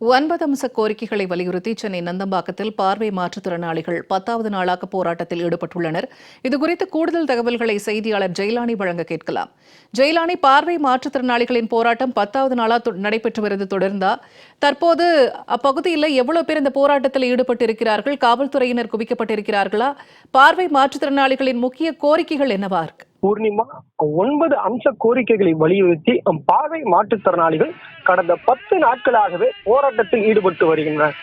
ஒன்பது அம்ச கோரிக்கைகளை வலியுறுத்தி சென்னை நந்தம்பாக்கத்தில் பார்வை மாற்றுத்திறனாளிகள் பத்தாவது நாளாக போராட்டத்தில் ஈடுபட்டுள்ளனர். இதுகுறித்து கூடுதல் தகவல்களை செய்தியாளர் ஜெயலானி வழங்க கேட்கலாம். ஜெயலானி பார்வை மாற்றுத்திறனாளிகளின் போராட்டம் பத்தாவது நாளா நடைபெற்று வருது தொடர்ந்தா? தற்போது அப்பகுதியில் எவ்வளவு பேர் இந்த போராட்டத்தில் ஈடுபட்டு இருக்கிறார்கள் காவல்துறையினர் குவிக்கப்பட்டிருக்கிறார்களா? பார்வை மாற்றுத்திறனாளிகளின் முக்கிய கோரிக்கைகள் என்னவா இருக்கு? பூர்ணிமா ஒன்பது அம்ச கோரிக்கைகளை வலியுறுத்தி பார்வை மாற்றுத்திறனாளிகள் கடந்த பத்து நாட்களாகவே போராட்டத்தில் ஈடுபட்டு வருகின்றனர்.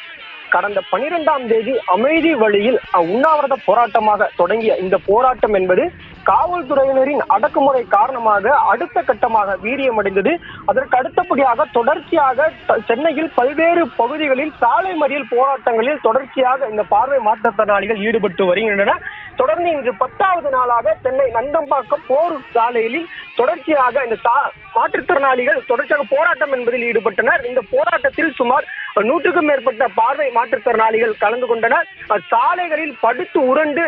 கடந்த பனிரெண்டாம் தேதி அமைதி வழியில் உண்ணாவிரத போராட்டமாக தொடங்கிய இந்த போராட்டம் என்பது காவல்துறையினரின் அடக்குமுறை காரணமாக அடுத்த கட்டமாக வீரியமடைந்தது. அதற்கு அடுத்தபடியாக தொடர்ச்சியாக சென்னையில் பல்வேறு பகுதிகளில் சாலை மறியல் போராட்டங்களில் தொடர்ச்சியாக இந்த பார்வை மாற்றுத்திறனாளிகள் ஈடுபட்டு வருகின்றனர். தொடர்ந்து இன்று பத்தாவது நாளாக சென்னை நந்தம்பாக்கம் போர் சாலையில் தொடர்ச்சியாக இந்த மாற்றுத்திறனாளிகள் தொடர்ச்சியாக போராட்டம் என்பதில் ஈடுபட்டனர். இந்த போராட்டத்தில் சுமார் நூற்றுக்கும் மேற்பட்ட பார்வை மாற்றுத்திறனாளிகள் கலந்து கொண்டனர். சாலைகளில் படுத்து உருண்டு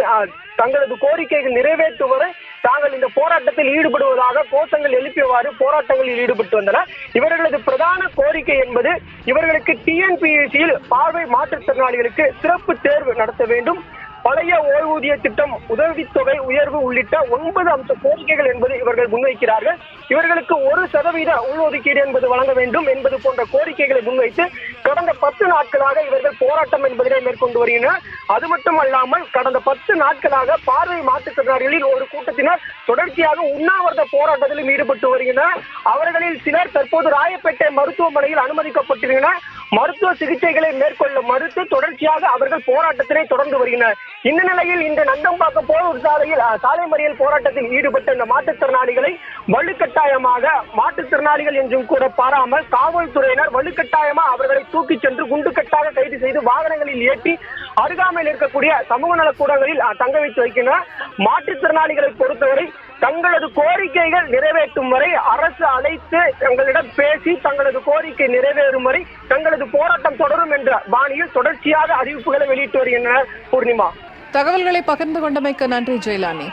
தங்களது கோரிக்கைகள் நிறைவேற்றும் வரை தாங்கள் இந்த போராட்டத்தில் ஈடுபடுவதாக கோஷங்கள் எழுப்பியவாறு போராட்டங்களில் ஈடுபட்டு வந்தனர். இவர்களது பிரதான கோரிக்கை என்பது இவர்களுக்கு டிஎன்பிஎஸ்சியில் பார்வை மாற்றுத்திறனாளிகளுக்கு சிறப்பு தேர்வு நடத்த வேண்டும். பழைய ஓய்வூதிய திட்டம் உதவித்தொகை உயர்வு உள்ளிட்ட ஒன்பது அம்ச கோரிக்கைகள் என்பது இவர்கள் முன்வைக்கிறார்கள். இவர்களுக்கு ஒரு சதவீத உள்ஒதுக்கீடு என்பது வழங்க வேண்டும் என்பது போன்ற கோரிக்கைகளை முன்வைத்து கடந்த பத்து நாட்களாக இவர்கள் போராட்டம் என்பதை மேற்கொண்டு வருகின்றனர். அது மட்டுமல்லாமல் கடந்த பத்து நாட்களாக பார்வை மாற்றுத்திறனாளிகளில் ஒரு கூட்டத்தினர் தொடர்ச்சியாக உண்ணாவிரத போராட்டத்திலும் ஈடுபட்டு வருகின்றனர். அவர்களில் சிலர் தற்போது ராயப்பேட்டை மருத்துவமனையில் அனுமதிக்கப்பட்டிருக்கின்றனர் மருத்துவ சிகிச்சைகளை மேற்கொள்ள மறுத்து தொடர்ச்சியாக அவர்கள் போராட்டத்தினை தொடர்ந்து வருகின்றனர். இந்த நிலையில் இந்த நந்தம்பாக்கம் போலூர் சாலையில் சாலை மறியல் போராட்டத்தில் ஈடுபட்ட இந்த மாற்றுத்திறனாளிகளை வலுக்கட்டாயமாக மாற்றுத்திறனாளிகள் என்றும் கூட பாராமல் காவல்துறையினர் வலுக்கட்டாயமாக அவர்களை தூக்கிச் சென்று குண்டுக்கட்டாக கைது செய்து வாகனங்களில் ஏற்றி அருகாமையில் இருக்கக்கூடிய சமூக நலக்கூடங்களில் தங்க வைத்து வைக்கின்றனர். மாற்றுத்திறனாளிகளை பொறுத்தவரை தங்களது கோரிக்கைகள் நிறைவேற்றும் வரை அரசு அழைத்து தங்களிடம் பேசி தங்களது கோரிக்கை நிறைவேறும் வரை தங்களது போராட்டம் தொடரும் என்ற பாணியில் தொடர்ச்சியாக அறிவிப்புகளை வெளியிட்டு வருகின்றனர் பூர்ணிமா. தகவல்களை பகிர்ந்து கொண்டமைக்கு நன்றி ஜெயலானி.